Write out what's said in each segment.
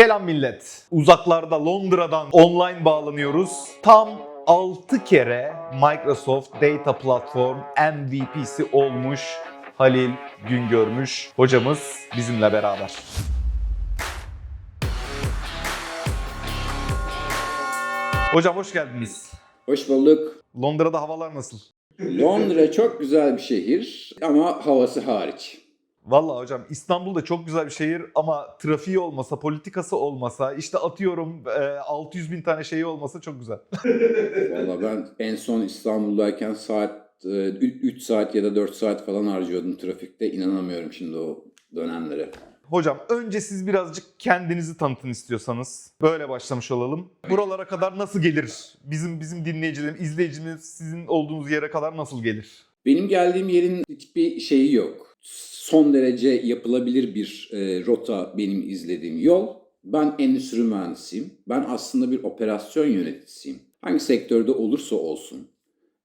Selam millet. Uzaklarda Londra'dan online bağlanıyoruz. Tam 6 kere Microsoft Data Platform MVP'si olmuş Halil Güngörmüş hocamız bizimle beraber. Hocam hoş geldiniz. Hoş bulduk. Londra'da havalar nasıl? Londra çok güzel bir şehir ama havası hariç. Vallahi hocam İstanbul da çok güzel bir şehir ama trafiği olmasa, politikası olmasa, işte atıyorum e, 600 bin tane şeyi olmasa çok güzel. Valla ben en son İstanbul'dayken saat 3 saat ya da 4 saat falan harcıyordum trafikte. İnanamıyorum şimdi o dönemlere. Hocam önce siz birazcık kendinizi tanıtın istiyorsanız. Böyle başlamış olalım. Buralara kadar nasıl gelir? Bizim bizim dinleyicilerimiz, izleyicimiz sizin olduğunuz yere kadar nasıl gelir? Benim geldiğim yerin hiçbir şeyi yok. Son derece yapılabilir bir e, rota benim izlediğim yol. Ben endüstri mühendisiyim. Ben aslında bir operasyon yöneticisiyim. Hangi sektörde olursa olsun.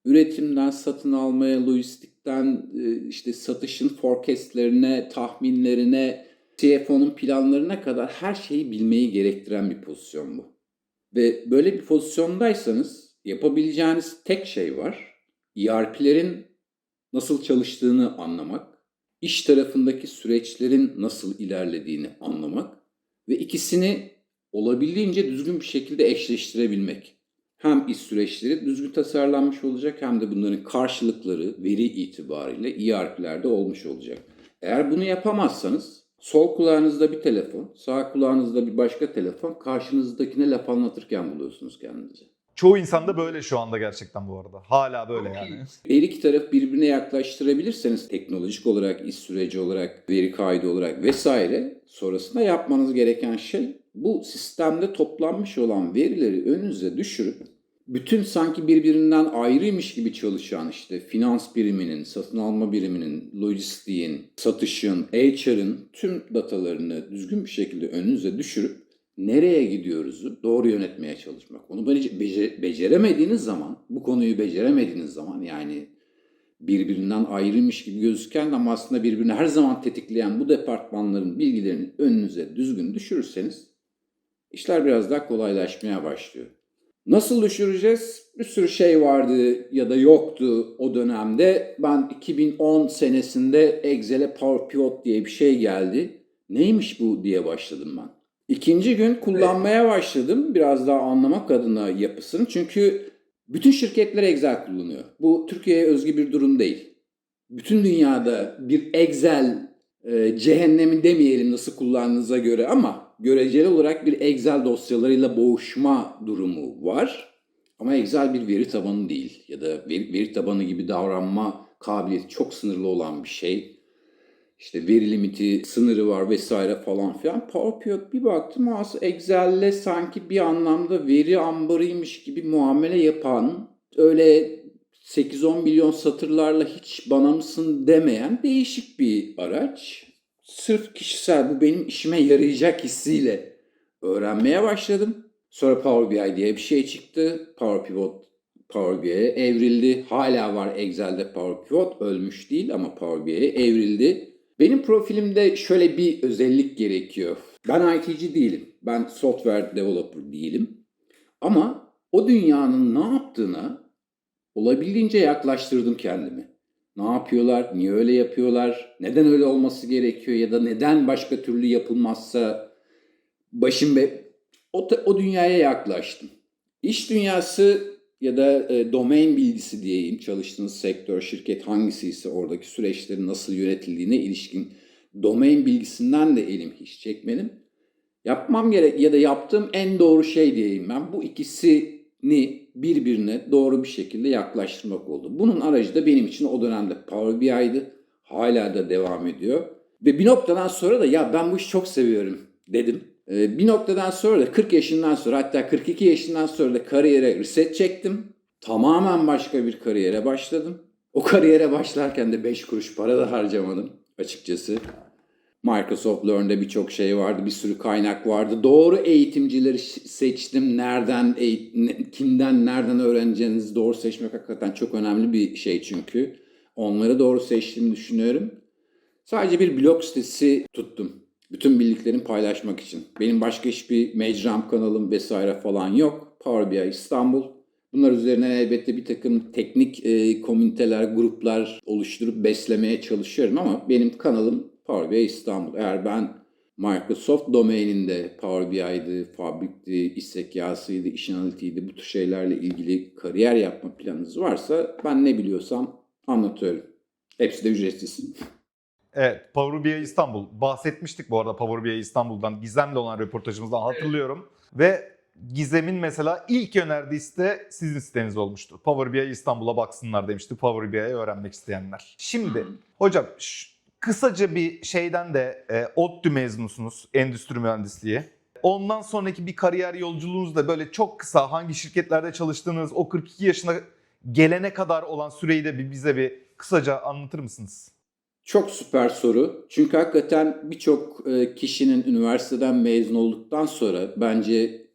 Üretimden satın almaya, lojistikten e, işte satışın forecastlerine, tahminlerine, CFO'nun planlarına kadar her şeyi bilmeyi gerektiren bir pozisyon bu. Ve böyle bir pozisyondaysanız yapabileceğiniz tek şey var. ERP'lerin nasıl çalıştığını anlamak, iş tarafındaki süreçlerin nasıl ilerlediğini anlamak ve ikisini olabildiğince düzgün bir şekilde eşleştirebilmek. Hem iş süreçleri düzgün tasarlanmış olacak hem de bunların karşılıkları veri itibariyle ERP'lerde olmuş olacak. Eğer bunu yapamazsanız sol kulağınızda bir telefon, sağ kulağınızda bir başka telefon, karşınızdakine laf anlatırken buluyorsunuz kendinizi. Çoğu insan da böyle şu anda gerçekten bu arada. Hala böyle yani. Her iki taraf birbirine yaklaştırabilirseniz teknolojik olarak, iş süreci olarak, veri kaydı olarak vesaire sonrasında yapmanız gereken şey bu sistemde toplanmış olan verileri önünüze düşürüp bütün sanki birbirinden ayrıymış gibi çalışan işte finans biriminin, satın alma biriminin, lojistiğin, satışın, HR'ın tüm datalarını düzgün bir şekilde önünüze düşürüp nereye gidiyoruzu doğru yönetmeye çalışmak. Onu bece- bece- beceremediğiniz zaman, bu konuyu beceremediğiniz zaman yani birbirinden ayrıymış gibi gözüken ama aslında birbirini her zaman tetikleyen bu departmanların bilgilerini önünüze düzgün düşürürseniz işler biraz daha kolaylaşmaya başlıyor. Nasıl düşüreceğiz? Bir sürü şey vardı ya da yoktu o dönemde. Ben 2010 senesinde Excel'e Power Pivot diye bir şey geldi. Neymiş bu diye başladım ben. İkinci gün kullanmaya başladım biraz daha anlamak adına yapısını. Çünkü bütün şirketler Excel kullanıyor. Bu Türkiye'ye özgü bir durum değil. Bütün dünyada bir Excel e, cehennemi demeyelim nasıl kullandığınıza göre ama göreceli olarak bir Excel dosyalarıyla boğuşma durumu var. Ama Excel bir veri tabanı değil ya da veri, veri tabanı gibi davranma kabiliyeti çok sınırlı olan bir şey. İşte veri limiti sınırı var vesaire falan filan. PowerPoint bir baktım aslında Excel'le sanki bir anlamda veri ambarıymış gibi muamele yapan öyle 8-10 milyon satırlarla hiç bana mısın demeyen değişik bir araç. Sırf kişisel bu benim işime yarayacak hissiyle öğrenmeye başladım. Sonra Power BI diye bir şey çıktı. Power Pivot Power BI'ye evrildi. Hala var Excel'de Power Pivot. Ölmüş değil ama Power BI'ye evrildi. Benim profilimde şöyle bir özellik gerekiyor. Ben IT'ci değilim. Ben software developer değilim. Ama o dünyanın ne yaptığına olabildiğince yaklaştırdım kendimi. Ne yapıyorlar, niye öyle yapıyorlar, neden öyle olması gerekiyor ya da neden başka türlü yapılmazsa başım be o, o dünyaya yaklaştım. İş dünyası ya da e, domain bilgisi diyeyim çalıştığınız sektör, şirket hangisi ise oradaki süreçlerin nasıl yönetildiğine ilişkin domain bilgisinden de elim hiç çekmedim. Yapmam gerek ya da yaptığım en doğru şey diyeyim ben bu ikisini birbirine doğru bir şekilde yaklaştırmak oldu. Bunun aracı da benim için o dönemde Power BI'ydi. Hala da devam ediyor. Ve bir noktadan sonra da ya ben bu işi çok seviyorum dedim. Ee, bir noktadan sonra da 40 yaşından sonra hatta 42 yaşından sonra da kariyere reset çektim. Tamamen başka bir kariyere başladım. O kariyere başlarken de 5 kuruş para da harcamadım açıkçası. Microsoft Learn'de birçok şey vardı, bir sürü kaynak vardı. Doğru eğitimcileri seçtim. Nereden, kimden, nereden öğreneceğinizi doğru seçmek hakikaten çok önemli bir şey çünkü. Onları doğru seçtiğimi düşünüyorum. Sadece bir blog sitesi tuttum. Bütün bildiklerimi paylaşmak için. Benim başka hiçbir mecram kanalım vesaire falan yok. Power BI İstanbul. Bunlar üzerine elbette bir takım teknik e, komüniteler, gruplar oluşturup beslemeye çalışıyorum ama benim kanalım Power BI İstanbul. Eğer ben Microsoft domaininde Power BI'di, Fabric'ti, iş zekasıydı, iş analitiğiydi bu tür şeylerle ilgili kariyer yapma planınız varsa ben ne biliyorsam anlatıyorum. Hepsi de ücretsiz. Evet, Power BI İstanbul. Bahsetmiştik bu arada Power BI İstanbul'dan. Gizem'le olan röportajımızdan hatırlıyorum. Ve Gizem'in mesela ilk önerdiği site sizin siteniz olmuştu. Power BI İstanbul'a baksınlar demişti Power BI'yi öğrenmek isteyenler. Şimdi hocam ş- kısaca bir şeyden de e, ODTÜ mezunusunuz endüstri mühendisliği. Ondan sonraki bir kariyer yolculuğunuz da böyle çok kısa hangi şirketlerde çalıştığınız o 42 yaşına gelene kadar olan süreyi de bir bize bir kısaca anlatır mısınız? Çok süper soru. Çünkü hakikaten birçok e, kişinin üniversiteden mezun olduktan sonra bence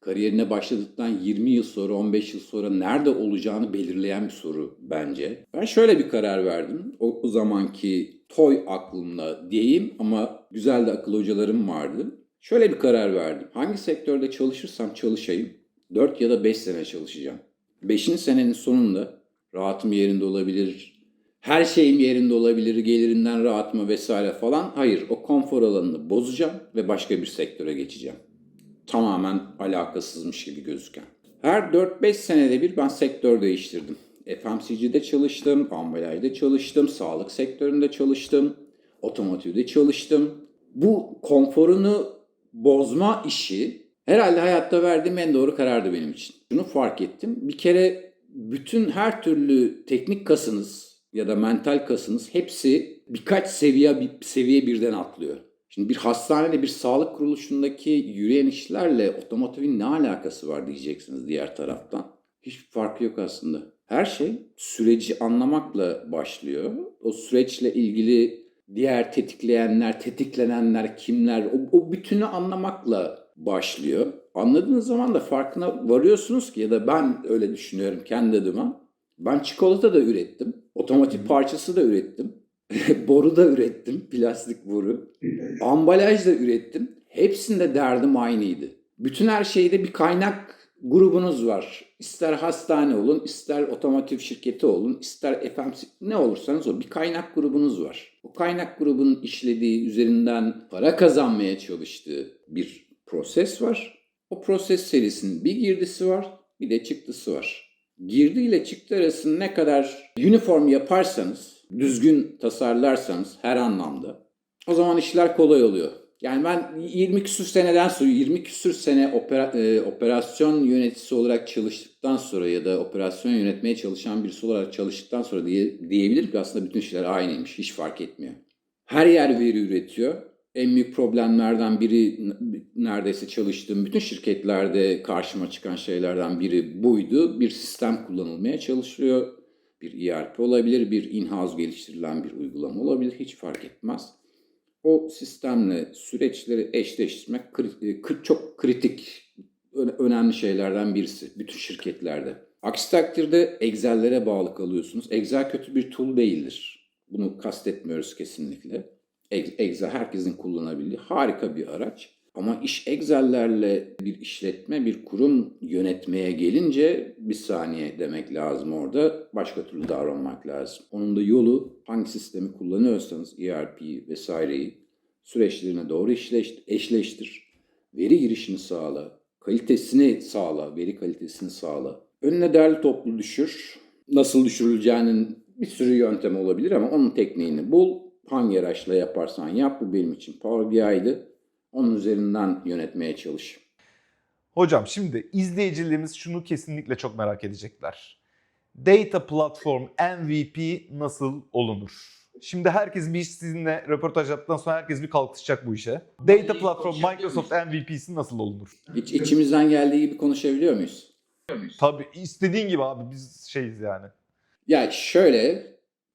kariyerine başladıktan 20 yıl sonra, 15 yıl sonra nerede olacağını belirleyen bir soru bence. Ben şöyle bir karar verdim. O, o zamanki toy aklımla diyeyim ama güzel de akıl hocalarım vardı. Şöyle bir karar verdim. Hangi sektörde çalışırsam çalışayım 4 ya da 5 sene çalışacağım. 5. senenin sonunda rahatım yerinde olabilir, her şeyim yerinde olabilir, gelirimden rahat mı vesaire falan. Hayır, o konfor alanını bozacağım ve başka bir sektöre geçeceğim. Tamamen alakasızmış gibi gözüken. Her 4-5 senede bir ben sektör değiştirdim. FMCG'de çalıştım, ambalajda çalıştım, sağlık sektöründe çalıştım, otomotivde çalıştım. Bu konforunu bozma işi herhalde hayatta verdiğim en doğru karardı benim için. Şunu fark ettim. Bir kere bütün her türlü teknik kasınız ya da mental kasınız hepsi birkaç seviye bir seviye birden atlıyor. Şimdi bir hastanede bir sağlık kuruluşundaki yürüyen işlerle otomotivin ne alakası var diyeceksiniz diğer taraftan. Hiçbir farkı yok aslında. Her şey süreci anlamakla başlıyor. O süreçle ilgili diğer tetikleyenler, tetiklenenler kimler o, o bütünü anlamakla başlıyor. Anladığınız zaman da farkına varıyorsunuz ki ya da ben öyle düşünüyorum kendi adıma. Ben çikolata da ürettim. Otomotiv parçası da ürettim. boru da ürettim. Plastik boru. Ambalaj da ürettim. Hepsinde derdim aynıydı. Bütün her şeyde bir kaynak grubunuz var. İster hastane olun, ister otomotiv şirketi olun, ister FMC ne olursanız o bir kaynak grubunuz var. O kaynak grubunun işlediği, üzerinden para kazanmaya çalıştığı bir proses var. O proses serisinin bir girdisi var, bir de çıktısı var. Girdi ile çıktı arasını ne kadar uniform yaparsanız, düzgün tasarlarsanız her anlamda o zaman işler kolay oluyor. Yani ben 20 küsür seneden sonra 20 küsür sene opera, e, operasyon yöneticisi olarak çalıştıktan sonra ya da operasyon yönetmeye çalışan birisi olarak çalıştıktan sonra diye, diyebilirim ki aslında bütün işler aynıymış. Hiç fark etmiyor. Her yer veri üretiyor. En büyük problemlerden biri neredeyse çalıştığım bütün şirketlerde karşıma çıkan şeylerden biri buydu. Bir sistem kullanılmaya çalışılıyor. Bir ERP olabilir, bir in-house geliştirilen bir uygulama olabilir. Hiç fark etmez o sistemle süreçleri eşleştirmek kri- çok kritik, önemli şeylerden birisi bütün şirketlerde. Aksi takdirde Excel'lere bağlı kalıyorsunuz. Excel kötü bir tool değildir. Bunu kastetmiyoruz kesinlikle. Ex- Excel herkesin kullanabildiği harika bir araç. Ama iş Excel'lerle bir işletme, bir kurum yönetmeye gelince bir saniye demek lazım orada. Başka türlü davranmak lazım. Onun da yolu hangi sistemi kullanıyorsanız ERP vesaireyi süreçlerine doğru işleş, eşleştir. Veri girişini sağla. Kalitesini sağla. Veri kalitesini sağla. Önüne derli toplu düşür. Nasıl düşürüleceğinin bir sürü yöntem olabilir ama onun tekniğini bul. Hangi araçla yaparsan yap. Bu benim için Power BI'di. Onun üzerinden yönetmeye çalış. Hocam şimdi izleyicilerimiz şunu kesinlikle çok merak edecekler. Data Platform MVP nasıl olunur? Şimdi herkes bir iş sizinle röportaj yaptıktan sonra herkes bir kalkışacak bu işe. Data Platform Microsoft MVP'si nasıl olunur? Hiç içimizden geldiği gibi konuşabiliyor muyuz? Tabii istediğin gibi abi biz şeyiz yani. Ya şöyle,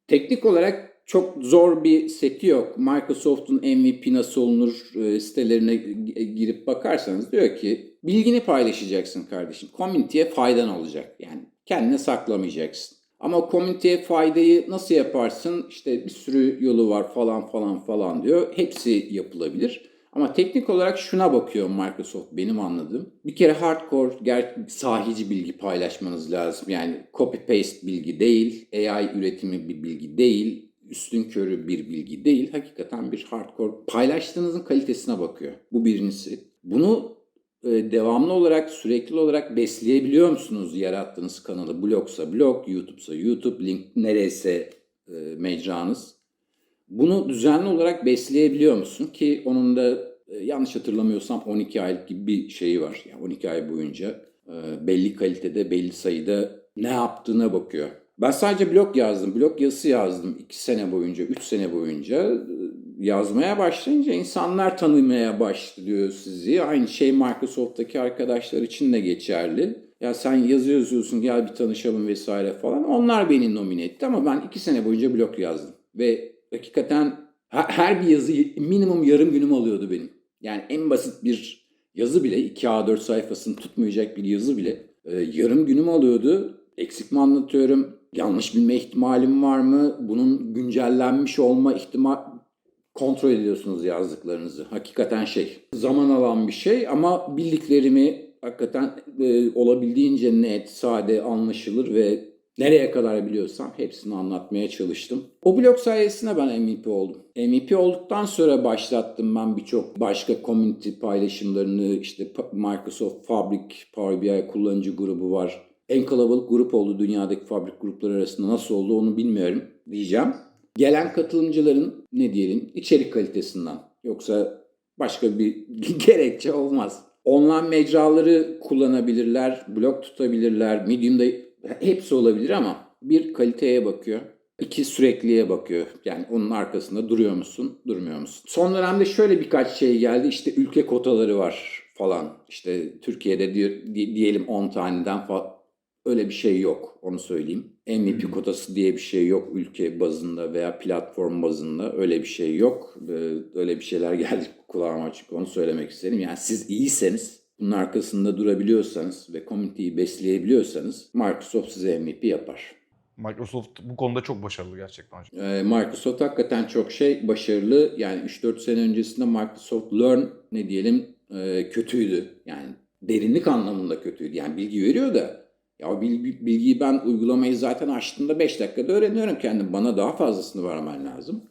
teknik olarak çok zor bir seti yok. Microsoft'un MVP nasıl olunur e, sitelerine g- girip bakarsanız diyor ki bilgini paylaşacaksın kardeşim. Community'ye faydan olacak. Yani kendine saklamayacaksın. Ama komüniteye faydayı nasıl yaparsın? İşte bir sürü yolu var falan falan falan diyor. Hepsi yapılabilir. Ama teknik olarak şuna bakıyor Microsoft benim anladığım. Bir kere hardcore, sahici bilgi paylaşmanız lazım. Yani copy paste bilgi değil, AI üretimi bir bilgi değil, üstün körü bir bilgi değil. Hakikaten bir hardcore paylaştığınızın kalitesine bakıyor. Bu birincisi. Bunu e, devamlı olarak, sürekli olarak besleyebiliyor musunuz yarattığınız kanalı? Blogsa blog, YouTube'sa YouTube, link neresi e, mecranız. Bunu düzenli olarak besleyebiliyor musun? Ki onun da e, yanlış hatırlamıyorsam 12 aylık gibi bir şeyi var. Yani 12 ay boyunca e, belli kalitede, belli sayıda ne yaptığına bakıyor. Ben sadece blog yazdım, blog yazısı yazdım 2 sene boyunca, 3 sene boyunca. Yazmaya başlayınca insanlar tanımaya başlıyor sizi. Aynı şey Microsoft'taki arkadaşlar için de geçerli. Ya sen yazı yazıyorsun gel bir tanışalım vesaire falan. Onlar beni nomine etti ama ben 2 sene boyunca blog yazdım. Ve hakikaten her- her bir yazı minimum yarım günüm alıyordu benim. Yani en basit bir yazı bile 2 A4 sayfasını tutmayacak bir yazı bile e, yarım günüm alıyordu. Eksik mi anlatıyorum? Yanlış bilme ihtimalim var mı? Bunun güncellenmiş olma ihtimal kontrol ediyorsunuz yazdıklarınızı. Hakikaten şey zaman alan bir şey ama bildiklerimi hakikaten e, olabildiğince net, sade, anlaşılır ve nereye kadar biliyorsam hepsini anlatmaya çalıştım. O blog sayesinde ben MVP oldum. MVP olduktan sonra başlattım ben birçok başka community paylaşımlarını işte Microsoft Fabric Power BI kullanıcı grubu var. En kalabalık grup oldu dünyadaki fabrik grupları arasında nasıl oldu onu bilmiyorum diyeceğim. Gelen katılımcıların ne diyelim içerik kalitesinden yoksa başka bir gerekçe olmaz. Online mecraları kullanabilirler, blog tutabilirler, Medium'da hepsi olabilir ama bir kaliteye bakıyor. İki sürekliye bakıyor. Yani onun arkasında duruyor musun, durmuyor musun? Son dönemde şöyle birkaç şey geldi. İşte ülke kotaları var falan. İşte Türkiye'de di- di- diyelim 10 taneden öyle bir şey yok. Onu söyleyeyim. MVP kotası diye bir şey yok ülke bazında veya platform bazında. Öyle bir şey yok. Öyle bir şeyler geldi kulağıma açık. Onu söylemek isterim. Yani siz iyiyseniz, bunun arkasında durabiliyorsanız ve community'yi besleyebiliyorsanız Microsoft size MVP yapar. Microsoft bu konuda çok başarılı gerçekten hocam. Ee, Microsoft hakikaten çok şey başarılı. Yani 3-4 sene öncesinde Microsoft Learn ne diyelim e, kötüydü. Yani derinlik anlamında kötüydü. Yani bilgi veriyor da ya bilgi- bilgiyi ben uygulamayı zaten açtığımda 5 dakikada öğreniyorum kendim. Bana daha fazlasını vermen lazım.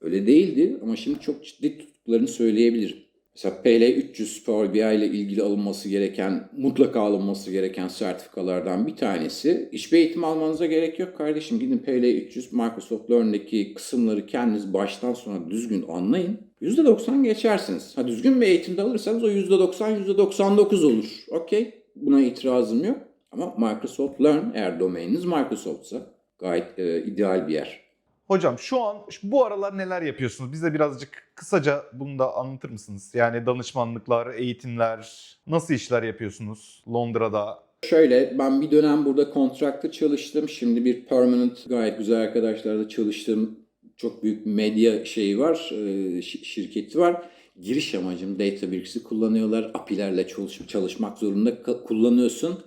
Öyle değildi ama şimdi çok ciddi tuttuklarını söyleyebilirim. Mesela PL300 Power BI ile ilgili alınması gereken, mutlaka alınması gereken sertifikalardan bir tanesi. Hiçbir eğitim almanıza gerek yok kardeşim. Gidin PL300 Microsoft Learn'deki kısımları kendiniz baştan sona düzgün anlayın. %90 geçersiniz. Ha düzgün bir eğitimde alırsanız o %90, %99 olur. Okey. Buna itirazım yok. Ama Microsoft Learn eğer domaininiz Microsoft'sa gayet e, ideal bir yer. Hocam şu an bu aralar neler yapıyorsunuz? Bize birazcık kısaca bunu da anlatır mısınız? Yani danışmanlıklar, eğitimler, nasıl işler yapıyorsunuz Londra'da? Şöyle ben bir dönem burada kontrakta çalıştım. Şimdi bir permanent gayet güzel arkadaşlarla çalıştığım çok büyük medya şeyi var, e, şi- şirketi var. Giriş amacım Databricks'i kullanıyorlar. API'lerle çalış- çalışmak zorunda kullanıyorsun.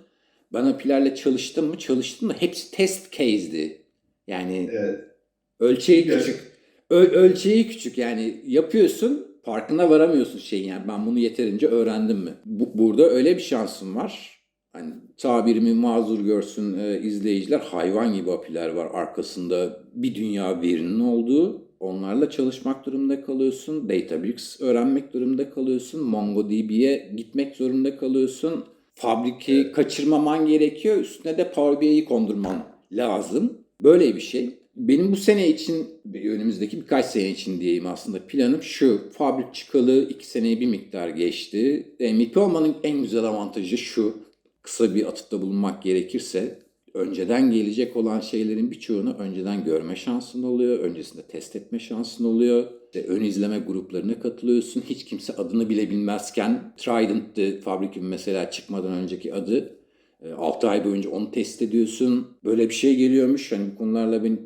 Ben API'lerle çalıştım mı? Çalıştım da hepsi test case'di. Yani Evet. Ölçeği Evet. küçük. Ölçeği küçük yani yapıyorsun farkına varamıyorsun şeyin yani ben bunu yeterince öğrendim mi? Bu- burada öyle bir şansım var. Hani tabirimi mazur görsün e, izleyiciler hayvan gibi apiler var arkasında bir dünya verinin olduğu. Onlarla çalışmak durumunda kalıyorsun. Databricks öğrenmek durumunda kalıyorsun. MongoDB'ye gitmek zorunda kalıyorsun. Fabriki kaçırmaman gerekiyor. Üstüne de Power BI'yi kondurman lazım. Böyle bir şey. Benim bu sene için, önümüzdeki birkaç sene için diyeyim aslında planım şu. Fabrik çıkalı iki seneyi bir miktar geçti. MVP olmanın en güzel avantajı şu. Kısa bir atıfta bulunmak gerekirse önceden gelecek olan şeylerin birçoğunu önceden görme şansın oluyor. Öncesinde test etme şansın oluyor. İşte ön izleme gruplarına katılıyorsun. Hiç kimse adını bile bilmezken Trident'ti fabrikin mesela çıkmadan önceki adı. 6 ay boyunca onu test ediyorsun. Böyle bir şey geliyormuş. Hani bu konularla ben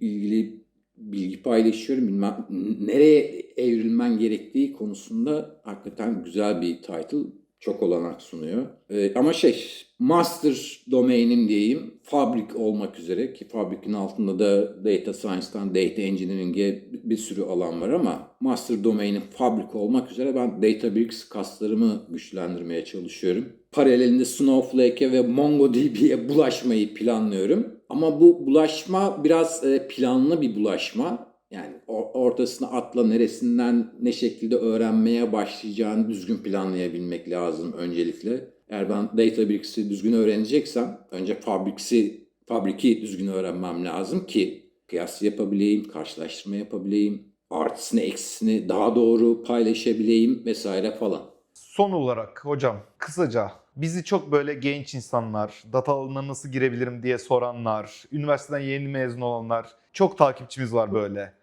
ilgili bilgi paylaşıyorum. Bilmem nereye evrilmen gerektiği konusunda hakikaten güzel bir title. Çok olanak sunuyor. Ee, ama şey master domainin diyeyim fabrik olmak üzere ki fabrikin altında da data science'dan data engineering'e bir sürü alan var ama master domainin fabrik olmak üzere ben Databricks kaslarımı güçlendirmeye çalışıyorum. Paralelinde Snowflake'e ve MongoDB'ye bulaşmayı planlıyorum. Ama bu bulaşma biraz e, planlı bir bulaşma. Yani o- ortasına atla neresinden ne şekilde öğrenmeye başlayacağını düzgün planlayabilmek lazım öncelikle. Eğer ben Databricks'i düzgün öğreneceksem önce Fabrics'i, Fabrik'i düzgün öğrenmem lazım ki kıyas yapabileyim, karşılaştırma yapabileyim, artısını eksisini daha doğru paylaşabileyim vesaire falan. Son olarak hocam kısaca bizi çok böyle genç insanlar, data alanına nasıl girebilirim diye soranlar, üniversiteden yeni mezun olanlar çok takipçimiz var böyle.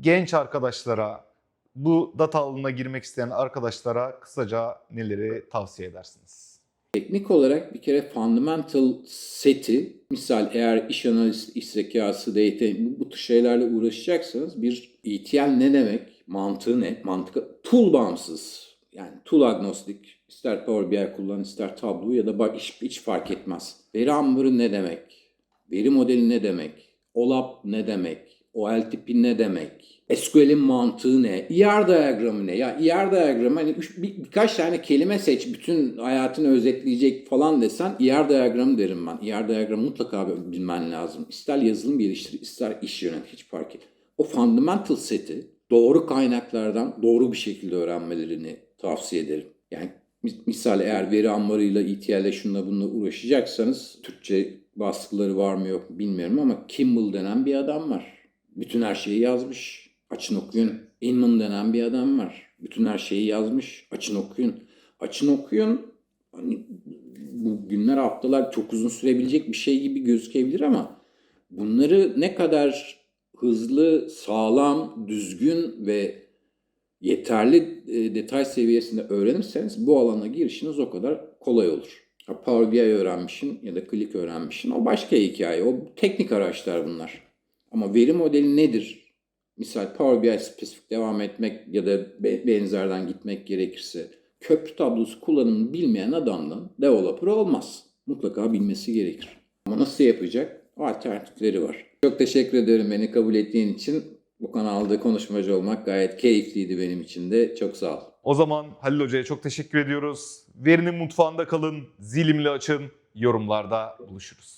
Genç arkadaşlara, bu data alanına girmek isteyen arkadaşlara kısaca neleri tavsiye edersiniz? Teknik olarak bir kere fundamental seti, misal eğer iş analisti, iş zekası, data, bu tür şeylerle uğraşacaksanız bir ETL ne demek, mantığı ne, mantık, tool bağımsız. Yani tool agnostik, ister Power BI kullan, ister Tableau ya da bak hiç, hiç fark etmez. Veri ambarı ne demek, veri modeli ne demek, OLAP ne demek, OLTP ne demek, SQL'in mantığı ne, ER diyagramı ne? Ya ER diyagramı hani üç, bir, birkaç tane kelime seç bütün hayatını özetleyecek falan desen ER diyagramı derim ben. ER diyagramı mutlaka bilmen lazım. İster yazılım geliştir, ister iş yönet hiç fark et. O fundamental seti doğru kaynaklardan doğru bir şekilde öğrenmelerini tavsiye ederim. Yani mis- misal eğer veri ambarıyla, ETL'le şunla bununla uğraşacaksanız Türkçe baskıları var mı yok bilmiyorum ama Kimball denen bir adam var. Bütün her şeyi yazmış. Açın okuyun. Inman denen bir adam var. Bütün her şeyi yazmış. Açın okuyun. Açın okuyun. Hani bu günler haftalar çok uzun sürebilecek bir şey gibi gözükebilir ama bunları ne kadar hızlı, sağlam, düzgün ve yeterli e, detay seviyesinde öğrenirseniz bu alana girişiniz o kadar kolay olur. Power BI öğrenmişsin ya da Click öğrenmişsin o başka hikaye. O teknik araçlar bunlar. Ama veri modeli nedir? Misal Power BI spesifik devam etmek ya da be- benzerden gitmek gerekirse köprü tablosu kullanımını bilmeyen adamdan developer olmaz. Mutlaka bilmesi gerekir. Ama nasıl yapacak? O alternatifleri var. Çok teşekkür ederim beni kabul ettiğin için. Bu kanalda konuşmacı olmak gayet keyifliydi benim için de. Çok sağ ol. O zaman Halil Hoca'ya çok teşekkür ediyoruz. Verinin mutfağında kalın, zilimli açın, yorumlarda buluşuruz.